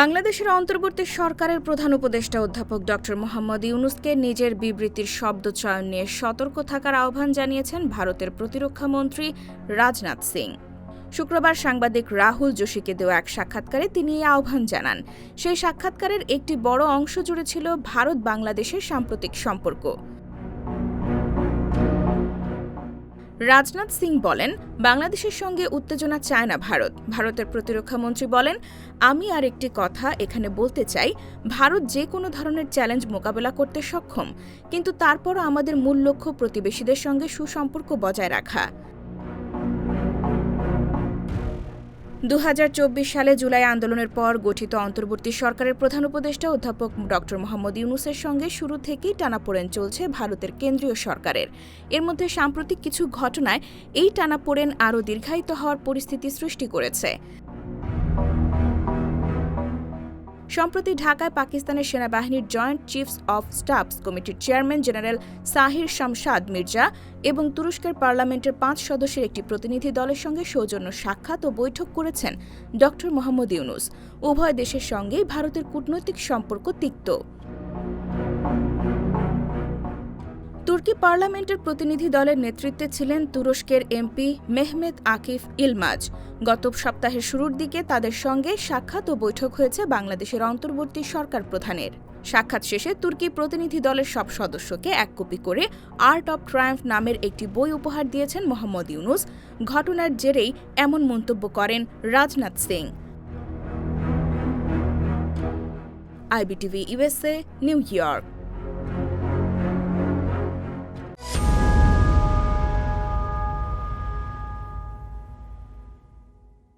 বাংলাদেশের অন্তর্বর্তী সরকারের প্রধান উপদেষ্টা অধ্যাপক ড মোহাম্মদ ইউনুসকে নিজের বিবৃতির শব্দ চয়ন নিয়ে সতর্ক থাকার আহ্বান জানিয়েছেন ভারতের প্রতিরক্ষা মন্ত্রী রাজনাথ সিং। শুক্রবার সাংবাদিক রাহুল যোশীকে দেওয়া এক সাক্ষাৎকারে তিনি এই আহ্বান জানান। সেই সাক্ষাৎকারের একটি বড় অংশ জুড়ে ছিল ভারত বাংলাদেশের সাম্প্রতিক সম্পর্ক। রাজনাথ সিং বলেন, বাংলাদেশের সঙ্গে উত্তেজনা চায় না ভারত। ভারতের প্রতিরক্ষা মন্ত্রী বলেন, আমি আর একটি কথা এখানে বলতে চাই, ভারত যে কোনো ধরনের চ্যালেঞ্জ মোকাবেলা করতে সক্ষম, কিন্তু তারপরও আমাদের মূল লক্ষ্য প্রতিবেশীদের সঙ্গে সুসম্পর্ক বজায় রাখা। দু হাজার চব্বিশ সালে জুলাই আন্দোলনের পর গঠিত অন্তর্বর্তী সরকারের প্রধান উপদেষ্টা অধ্যাপক ড মোহাম্মদ ইউনুসের সঙ্গে শুরু থেকেই টানাপোড়েন চলছে ভারতের কেন্দ্রীয় সরকারের। এর মধ্যে সাম্প্রতিক কিছু ঘটনায় এই টানাপোড়েন আরও দীর্ঘায়িত হওয়ার পরিস্থিতি সৃষ্টি করেছে। সম্প্রতি ঢাকায় পাকিস্তানের সেনাবাহিনীর জয়েন্ট চিফস অফ স্টাফস কমিটির চেয়ারম্যান জেনারেল সাহির শামশাদ মির্জা এবং তুরস্কের পার্লামেন্টের পাঁচ সদস্যের একটি প্রতিনিধি দলের সঙ্গে সৌজন্য সাক্ষাৎ ও বৈঠক করেছেন ড মোহাম্মদ ইউনুস। উভয় দেশের সঙ্গেই ভারতের কূটনৈতিক সম্পর্ক তিক্ত। তুর্কি পার্লামেন্টের প্রতিনিধি দলের নেতৃত্বে ছিলেন তুরস্কের এমপি মেহমেদ আকিফ ইলমাজ। গত সপ্তাহের শুরুর দিকে তাদের সঙ্গে সাক্ষাৎ ও বৈঠক হয়েছে বাংলাদেশের অন্তর্বর্তী সরকার প্রধানের। সাক্ষাৎ শেষে তুর্কি প্রতিনিধি দলের সব সদস্যকে এক কপি করে আর্ট অব ট্রায়াম্ফ নামের একটি বই উপহার দিয়েছেন মোহাম্মদ ইউনুস। ঘটনার জেরেই এমন মন্তব্য করেন Rajnath Singh. IBTV USA New York.